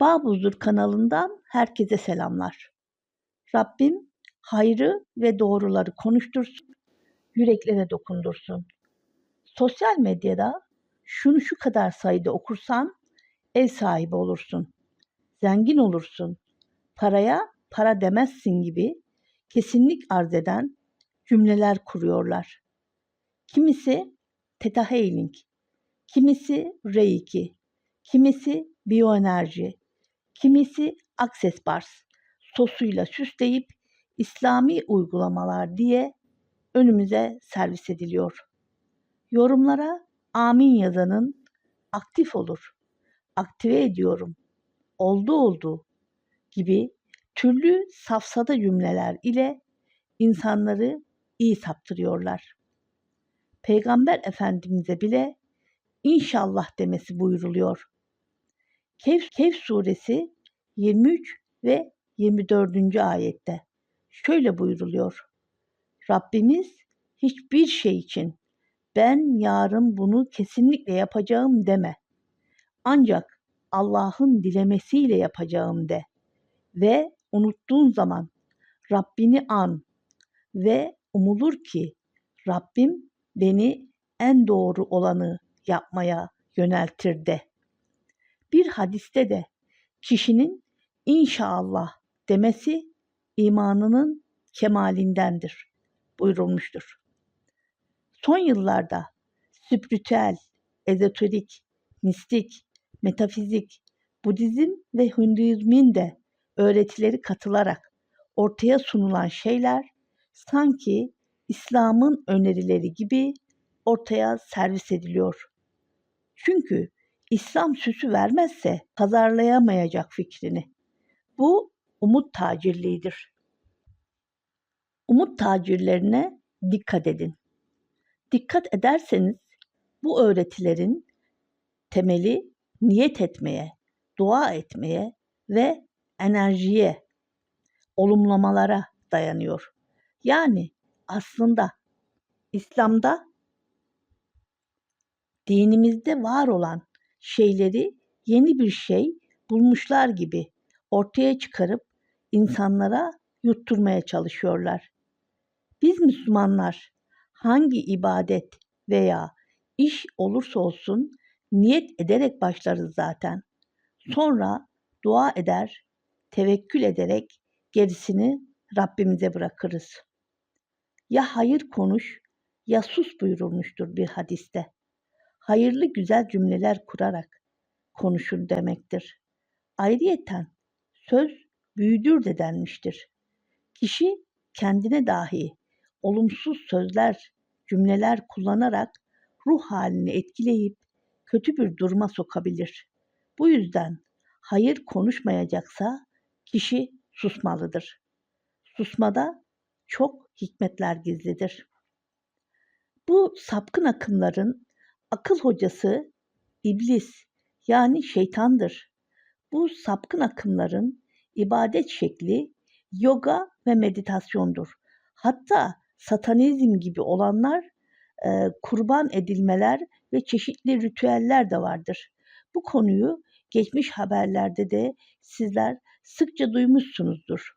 Babuzdur kanalından herkese selamlar. Rabbim hayrı ve doğruları konuştursun, yüreklere dokundursun. Sosyal medyada şunu şu kadar sayıda okursan ev sahibi olursun. Zengin olursun. Paraya para demezsin gibi kesinlik arz eden cümleler kuruyorlar. Kimisi Theta Healing, kimisi Reiki, kimisi biyoenerji, kimisi Access Bars sosuyla süsleyip İslami uygulamalar diye önümüze servis ediliyor. Yorumlara amin yazanın aktif olur, aktive ediyorum, oldu oldu gibi türlü safsada cümleler ile insanları iyi saptırıyorlar. Peygamber Efendimiz'e bile inşallah demesi buyuruluyor. Kehf, Kehf suresi 23 ve 24. ayette şöyle buyuruluyor. Rabbimiz hiçbir şey için ben yarın bunu kesinlikle yapacağım deme. Ancak Allah'ın dilemesiyle yapacağım de. Ve unuttuğun zaman Rabbini an ve umulur ki Rabbim beni en doğru olanı yapmaya yöneltir de. Bir hadiste de kişinin inşallah demesi imanının kemalindendir buyurulmuştur. Son yıllarda spiritüel, ezoterik, mistik, metafizik, Budizm ve Hinduizmin de öğretileri katılarak ortaya sunulan şeyler sanki İslam'ın önerileri gibi ortaya servis ediliyor. Çünkü İslam süsü vermezse pazarlayamayacak fikrini. Bu umut tacirliğidir. Umut tacirlerine dikkat edin. Dikkat ederseniz bu öğretilerin temeli niyet etmeye, dua etmeye ve enerjiye, olumlamalara dayanıyor. Yani aslında İslam'da dinimizde var olan şeyleri yeni bir şey bulmuşlar gibi ortaya çıkarıp insanlara yutturmaya çalışıyorlar. Biz Müslümanlar hangi ibadet veya iş olursa olsun niyet ederek başlarız zaten. Sonra dua eder, tevekkül ederek gerisini Rabbimize bırakırız. Ya hayır konuş ya sus buyurulmuştur bir hadiste. Hayırlı güzel cümleler kurarak konuşur demektir. Ayrıyeten söz büyüdür de denmiştir. Kişi kendine dahi olumsuz sözler, cümleler kullanarak ruh halini etkileyip kötü bir duruma sokabilir. Bu yüzden hayır konuşmayacaksa kişi susmalıdır. Susmada çok hikmetler gizlidir. Bu sapkın akımların akıl hocası iblis yani şeytandır. Bu sapkın akımların ibadet şekli yoga ve meditasyondur. Hatta satanizm gibi olanlar e, kurban edilmeler ve çeşitli ritüeller de vardır. Bu konuyu geçmiş haberlerde de sizler sıkça duymuşsunuzdur.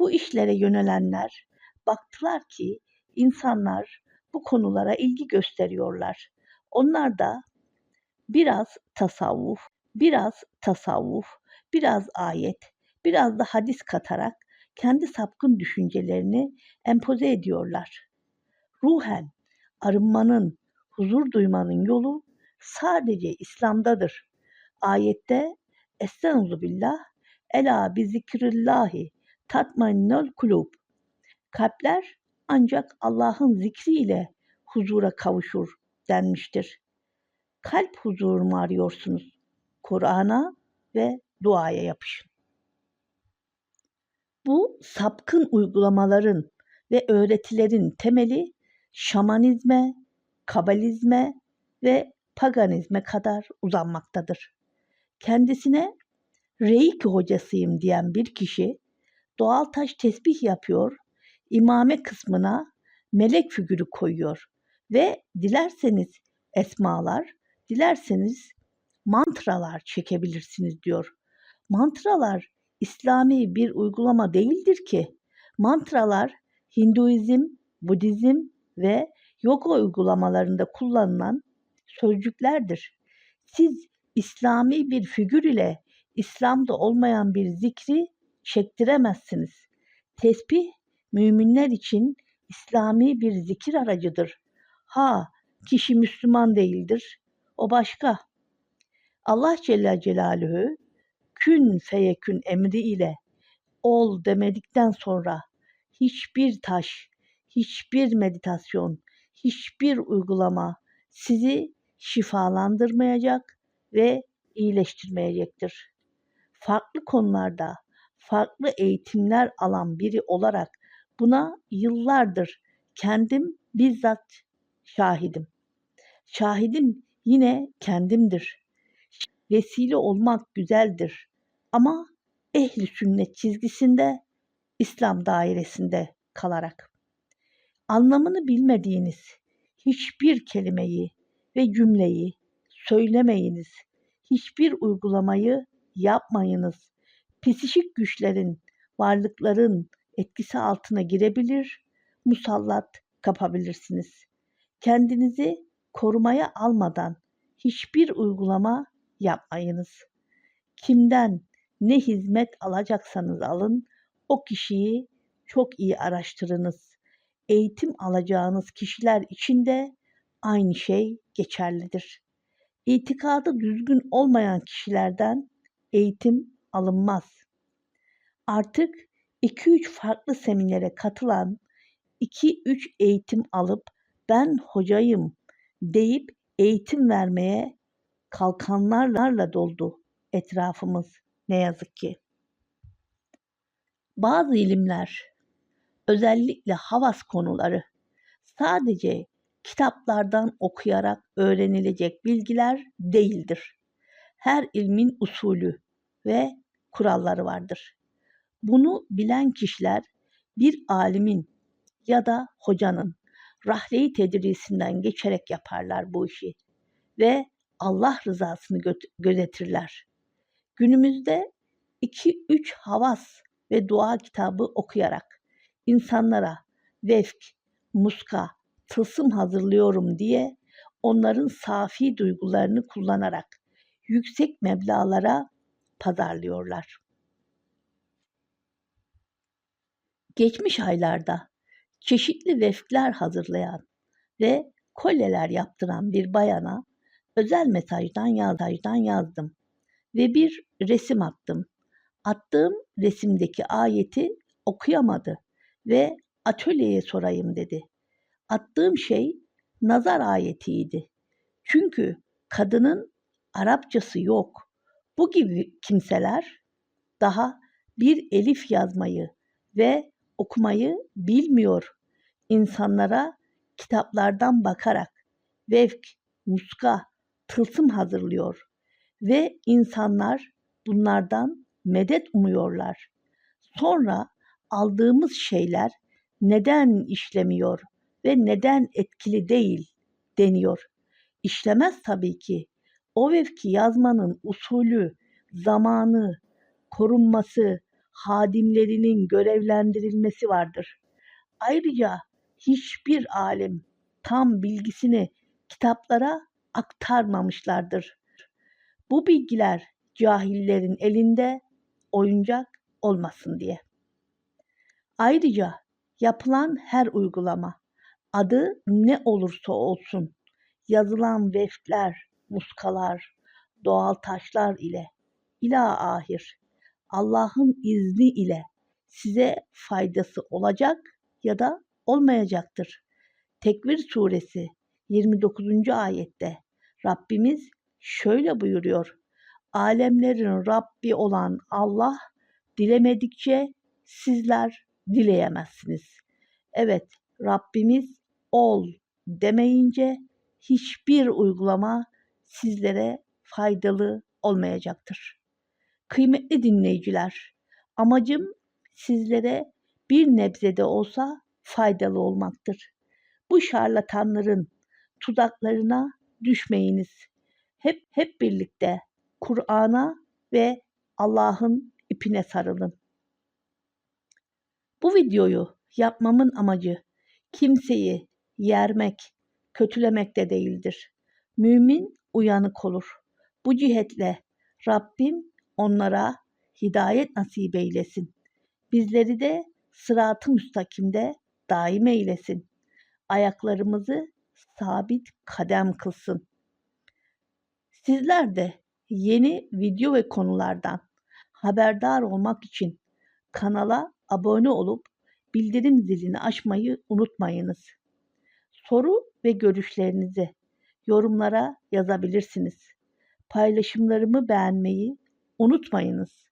Bu işlere yönelenler baktılar ki insanlar bu konulara ilgi gösteriyorlar. Onlar da biraz tasavvuf, biraz tasavvuf, biraz ayet, biraz da hadis katarak kendi sapkın düşüncelerini empoze ediyorlar. Ruhen arınmanın, huzur duymanın yolu sadece İslam'dadır. Ayette Estaizu billah Ela bi zikrillahi tatmainnul kulub. Kalpler ancak Allah'ın zikriyle huzura kavuşur denmiştir. Kalp huzuru mu arıyorsunuz? Kur'an'a ve duaya yapışın. Bu sapkın uygulamaların ve öğretilerin temeli şamanizme, kabalizme ve paganizme kadar uzanmaktadır. Kendisine Reiki hocasıyım diyen bir kişi doğal taş tesbih yapıyor, imame kısmına melek figürü koyuyor ve dilerseniz esmalar, dilerseniz mantralar çekebilirsiniz diyor. Mantralar İslami bir uygulama değildir ki. Mantralar Hinduizm, Budizm ve yoga uygulamalarında kullanılan sözcüklerdir. Siz İslami bir figür ile İslam'da olmayan bir zikri çektiremezsiniz. Tesbih müminler için İslami bir zikir aracıdır. Ha kişi Müslüman değildir. O başka. Allah Celle Celaluhu kün feyekün emri ile ol demedikten sonra hiçbir taş, hiçbir meditasyon, hiçbir uygulama sizi şifalandırmayacak ve iyileştirmeyecektir. Farklı konularda farklı eğitimler alan biri olarak buna yıllardır kendim bizzat şahidim. Şahidim yine kendimdir. Vesile olmak güzeldir ama ehli sünnet çizgisinde İslam dairesinde kalarak anlamını bilmediğiniz hiçbir kelimeyi ve cümleyi söylemeyiniz. Hiçbir uygulamayı yapmayınız. Psişik güçlerin, varlıkların etkisi altına girebilir, musallat kapabilirsiniz. Kendinizi korumaya almadan hiçbir uygulama yapmayınız. Kimden ne hizmet alacaksanız alın, o kişiyi çok iyi araştırınız. Eğitim alacağınız kişiler için de aynı şey geçerlidir. İtikadı düzgün olmayan kişilerden eğitim alınmaz. Artık 2-3 farklı seminere katılan 2-3 eğitim alıp ben hocayım deyip eğitim vermeye kalkanlarla doldu etrafımız ne yazık ki. Bazı ilimler, özellikle havas konuları sadece kitaplardan okuyarak öğrenilecek bilgiler değildir. Her ilmin usulü ve kuralları vardır. Bunu bilen kişiler bir alimin ya da hocanın rahleyi tedrisinden geçerek yaparlar bu işi ve Allah rızasını gö- gözetirler. Günümüzde 2-3 havas ve dua kitabı okuyarak insanlara vefk, muska, tılsım hazırlıyorum diye onların safi duygularını kullanarak yüksek meblağlara pazarlıyorlar. Geçmiş aylarda çeşitli vefkler hazırlayan ve kolyeler yaptıran bir bayana özel mesajdan yazajdan yazdım ve bir resim attım. Attığım resimdeki ayeti okuyamadı ve atölyeye sorayım dedi. Attığım şey nazar ayetiydi. Çünkü kadının Arapçası yok. Bu gibi kimseler daha bir elif yazmayı ve okumayı bilmiyor. İnsanlara kitaplardan bakarak vefk, muska, tılsım hazırlıyor ve insanlar bunlardan medet umuyorlar. Sonra aldığımız şeyler neden işlemiyor ve neden etkili değil deniyor. İşlemez tabii ki. O vefki yazmanın usulü, zamanı, korunması, hadimlerinin görevlendirilmesi vardır. Ayrıca hiçbir alim tam bilgisini kitaplara aktarmamışlardır. Bu bilgiler cahillerin elinde oyuncak olmasın diye. Ayrıca yapılan her uygulama adı ne olursa olsun yazılan vefkler, muskalar, doğal taşlar ile ila ahir Allah'ın izni ile size faydası olacak ya da olmayacaktır. Tekvir suresi 29. ayette Rabbimiz şöyle buyuruyor. Alemlerin Rabbi olan Allah dilemedikçe sizler dileyemezsiniz. Evet, Rabbimiz ol demeyince hiçbir uygulama sizlere faydalı olmayacaktır. Kıymetli dinleyiciler, amacım sizlere bir nebzede olsa faydalı olmaktır. Bu şarlatanların tuzaklarına düşmeyiniz. Hep hep birlikte Kur'an'a ve Allah'ın ipine sarılın. Bu videoyu yapmamın amacı kimseyi yermek, kötülemek de değildir. Mümin uyanık olur. Bu cihetle Rabbim onlara hidayet nasip eylesin. Bizleri de sırat-ı müstakimde daim eylesin. Ayaklarımızı sabit kadem kılsın. Sizler de yeni video ve konulardan haberdar olmak için kanala abone olup bildirim zilini açmayı unutmayınız. Soru ve görüşlerinizi yorumlara yazabilirsiniz. Paylaşımlarımı beğenmeyi unutmayınız.